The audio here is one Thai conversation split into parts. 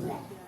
Thank you.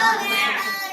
Hayır.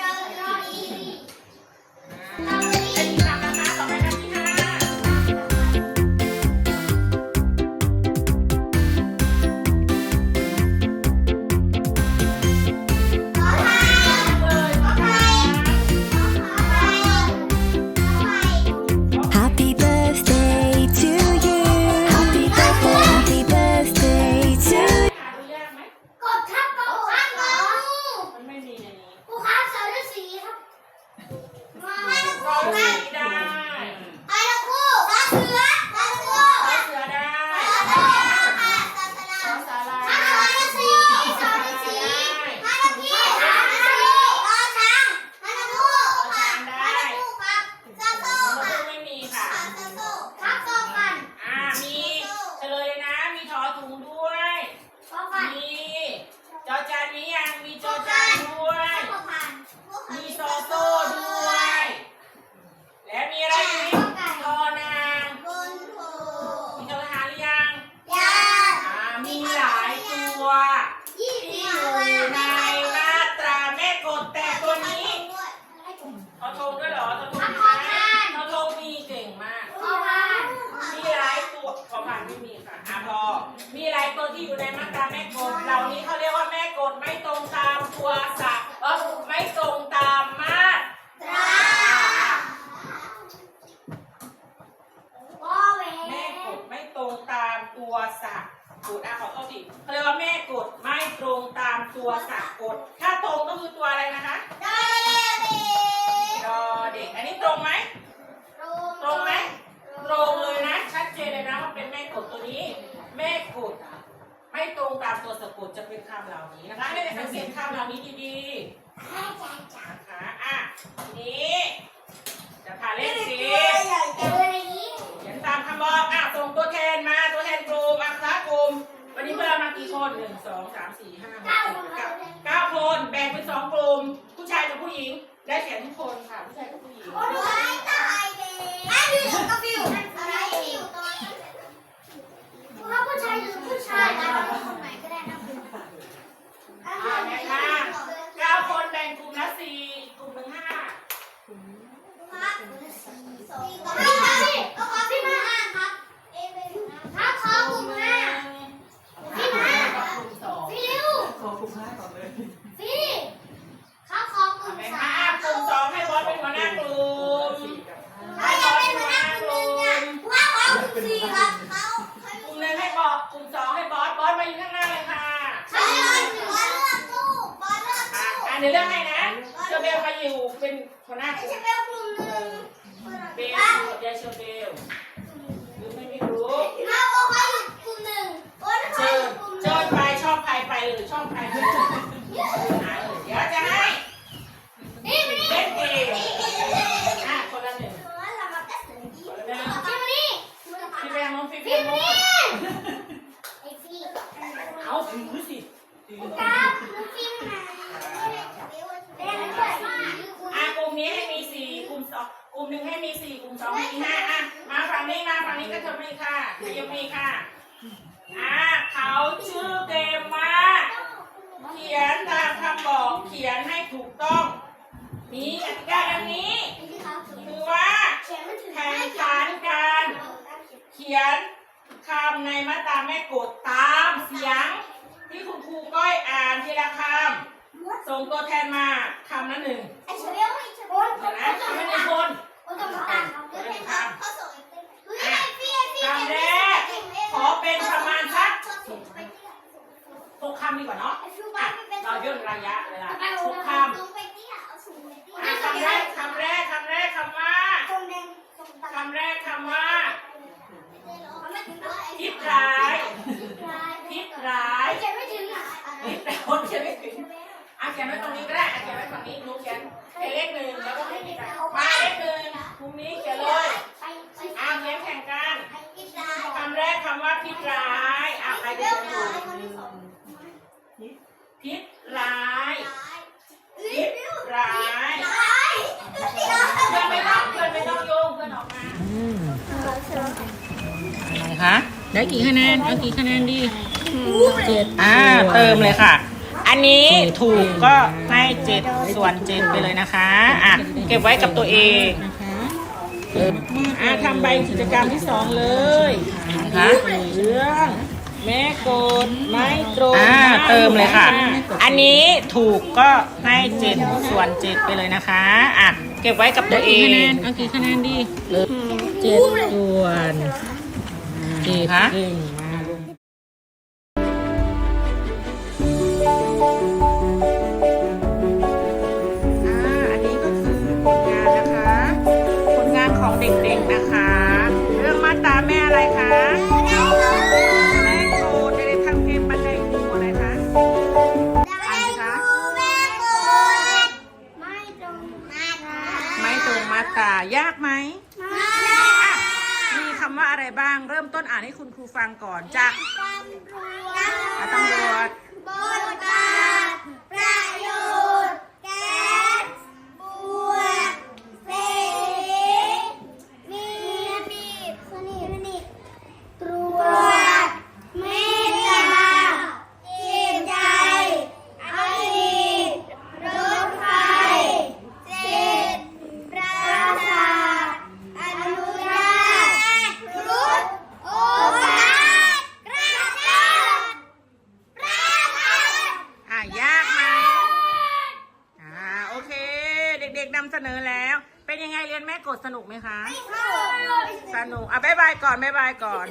ตัวสะกด ถ้าตรงก็คือตัวอะไรนะคะ ดอเด็ก อันนี้ตรงไหมตรงตรงไหม ตรงเลยนะ ชัดเจนเลยนะว่าเป็นแม่กดตัวนี้ แม่กดไม่ตรงตามตัวสะกดจะเป็นคำเหล่านี้นะคะ ให้ได้สังเกตคำเหล่านี้ดีๆนะคะอะนี้จะพาเล่นสิเห็นตามคำบอกอะ เวลามากี่คนหนึ่งสองสามสี่ห้าหกเจ็ดเก้าคนแบ่งเป็นสองกลุ่มผู้ชายกับผู้หญิงได้เขียนทุกคนค่ะผู้ชายกับผู้หญิง โอ้ยตายเลยไอ้ดูกาฟิ เดี๋ยวเรื่องอะไรนะเชเบลมาอยู่เป็นหัวหน้าเชอเบลกลุ่มหนึ่งเบลกับยายเชเบลหรืไม่มีรู้มาโอ้ยอยู่กลุ่มหนึ่งโอ้ยเชอเชอไปชอบใครไปหรือชอบใครไปเดี๋ยวจะให้นี่มันนี่เล่นเองอ่นละหนนละนทีมแรียนทีมเอาถือสิถือ มาตราแม่กดตามเสียง ที่คุณครูก้อยอ่านทีละคำส่งตัวแทนมาคำละหนึ่งไอ้เชฟเบลไอ้เชฟเบลเห็นไหมคำละหนึ่งคนโอ้ต้องมาตามเขาด้วยนะครับเขาส่งไอ้พี่ไอ้พี่คำแรกขอเป็นประมาณสักหกคำดีกว่าเนาะอะเราย่นระยะเวลาหกคำลงไปเตี้ยเอาสูงไปเตี้ยอะคำแรกคำแรกคำแรกคำว่าตรงแดงตรงตาคำแรกคำว่าไม่ถึงว่าไอ้พิษร้าย พิ พิ ษ ษ ร้าย ร้าย ไอ้เจ็บไม่ถึงอะ พิษแต่ คนเขียนไม่ถึงอะเขียนไว้ตรงนี้ก็ได้อะเขียนไว้ตรงนี้หนูเขียนเป็นเลขหนึ่งแล้วก็ให้มีการมาเลขหนึ่งพรุ่งนี้เขียนเลยไปไปอะเขียนแข่งกันพิษร้ายคำแรกคำว่าพิษร้ายอะใครจะเขียนถูกพิษร้ายพิษร้ายเพื่อนไม่ต้องเพื่อนไม่ต้องโยงเพื่อนออกมาอะไรคะได้กี่คะแนนเอากี่คะแนนดีเจ็ดอ่าเติมเลยค่ะ อันนี้ถูกก็ให้เจ็ดส่วนเจ็ดไปเลยนะคะ อะ เก็บไว้กับตัวเองอะทำใบกิจกรรมที่สองเลยนะคะเรื่องแม่กดไม่ตรงอ่าเติมเลยค่ะ อันนี้ถูกก็ให้เจ็ดส่วนเจ็ดไปเลยนะคะ อะ เก็บไว้กับตัวเองเอากี่คะแนนดีเจ็ดส่วนเจ็ดคะอ่ ฟังก่อนจากอะตำรวจ บทบาทประโยชน์แก๊สบวกเศษมีบีบสนิทสนิทตรวจเมตตาจิตใจอดีตรถไฟเจ็ดประสาทอนุญาตรุดโอกาสกระจาย อะ ยากไหมอ่า โอเค เด็กๆนำเสนอแล้ว เป็นยังไงเรียนแม่กดสนุกไหมคะ สนุก อะบ๊ายบาย ก่อนบ๊ายบายก่อน